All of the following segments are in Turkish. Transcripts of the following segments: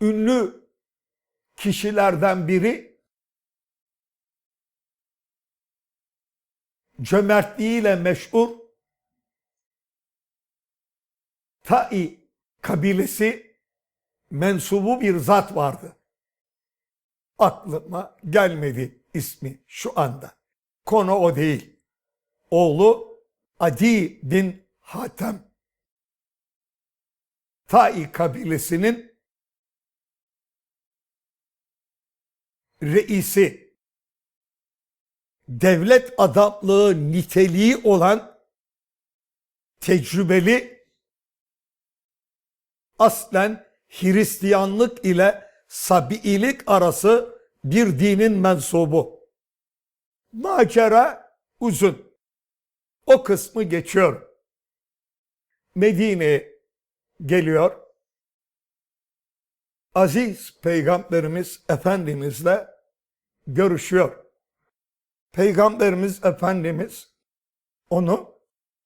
ünlü kişilerden biri cömertliğiyle meşhur Ta'i kabilesi mensubu bir zat vardı. Aklıma gelmedi ismi şu anda. Konu o değil. Oğlu Adi bin Hatem. Ta'i kabilesinin reisi, devlet adamlığı niteliği olan tecrübeli aslen Hristiyanlık ile Sabiilik arası bir dinin mensubu. Macera uzun. O kısmı geçiyor. Medine'ye geliyor. Aziz Peygamberimiz Efendimizle görüşüyor. Peygamberimiz Efendimiz onu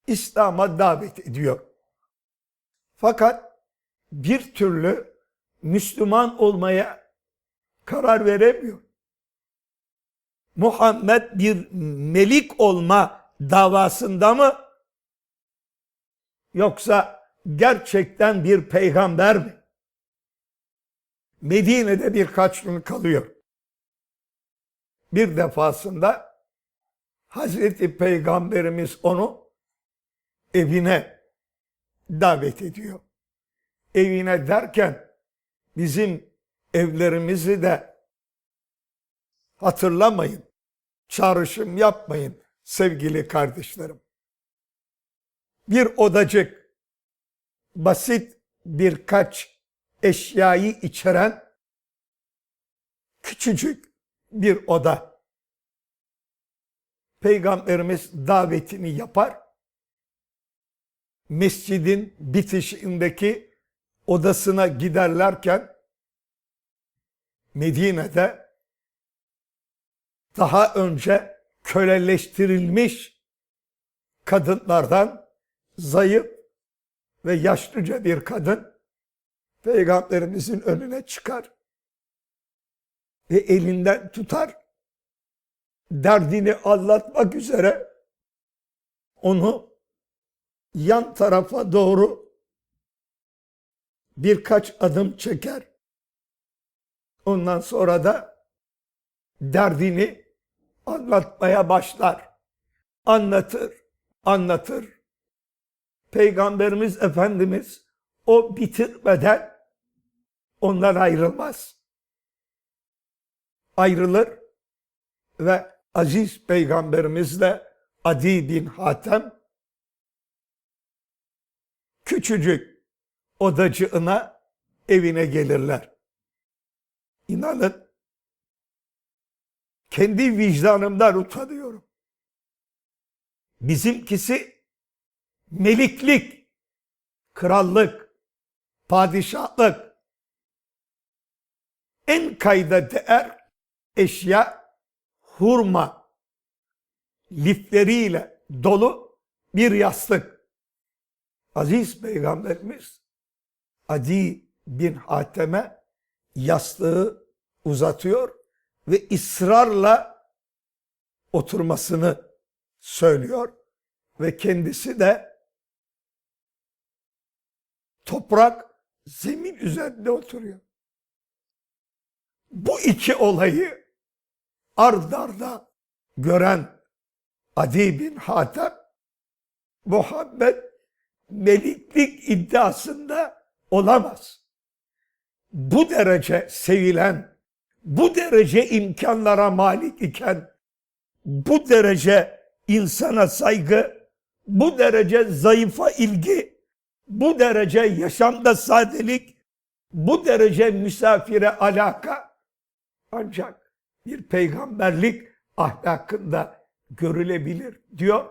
İslam'a davet ediyor. Fakat bir türlü Müslüman olmaya karar veremiyor. Muhammed bir melik olma davasında mı? Yoksa gerçekten bir peygamber mi? Medine'de birkaç gün kalıyor. Bir defasında Hazreti Peygamberimiz onu evine davet ediyor. Evine derken bizim evlerimizi de hatırlamayın. Çağrışım yapmayın sevgili kardeşlerim. Bir odacık basit birkaç eşyayı içeren küçücük bir oda. Peygamberimiz davetini yapar. Mescidin bitişindeki odasına giderlerken Medine'de daha önce köleleştirilmiş kadınlardan zayıf ve yaşlıca bir kadın peygamberimizin önüne çıkar ve elinden tutar derdini anlatmak üzere onu yan tarafa doğru birkaç adım çeker. Ondan sonra da derdini anlatmaya başlar. Anlatır, anlatır. Peygamberimiz Efendimiz o bitirmeden ondan ayrılmaz. Ayrılır ve aziz peygamberimizle Adi bin Hatem küçücük odacığına evine gelirler. İnanın kendi vicdanımdan utanıyorum. Bizimkisi meliklik, krallık, padişahlık, en kayda değer eşya hurma lifleriyle dolu bir yastık. Aziz Peygamberimiz Adi bin Hatem'e yastığı uzatıyor ve ısrarla oturmasını söylüyor ve kendisi de toprak zemin üzerinde oturuyor. Bu iki olayı ard arda gören Adi bin Hatem Muhammed meliklik iddiasında olamaz. Bu derece sevilen, bu derece imkanlara malik iken, bu derece insana saygı, bu derece zayıfa ilgi, bu derece yaşamda sadelik, bu derece misafire alaka ancak bir peygamberlik ahlakında görülebilir diyor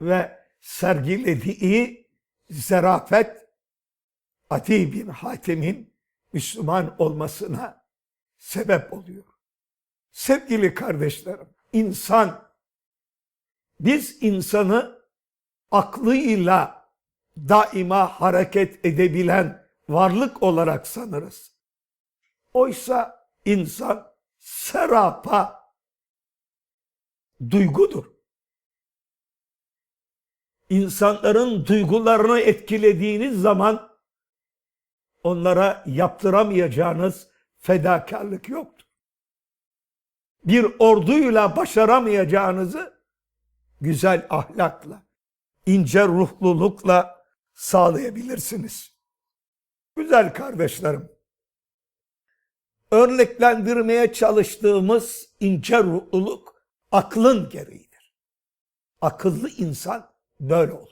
ve sergilediği zarafet Adi bin Hatem'in Müslüman olmasına sebep oluyor. Sevgili kardeşlerim, insan, biz insanı aklıyla daima hareket edebilen varlık olarak sanırız. Oysa insan serapa duygudur. İnsanların duygularını etkilediğiniz zaman onlara yaptıramayacağınız fedakarlık yoktur. Bir orduyla başaramayacağınızı güzel ahlakla, ince ruhlulukla sağlayabilirsiniz. Güzel kardeşlerim, örneklendirmeye çalıştığımız ince ruhluluk aklın gereğidir. Akıllı insan böyle olur.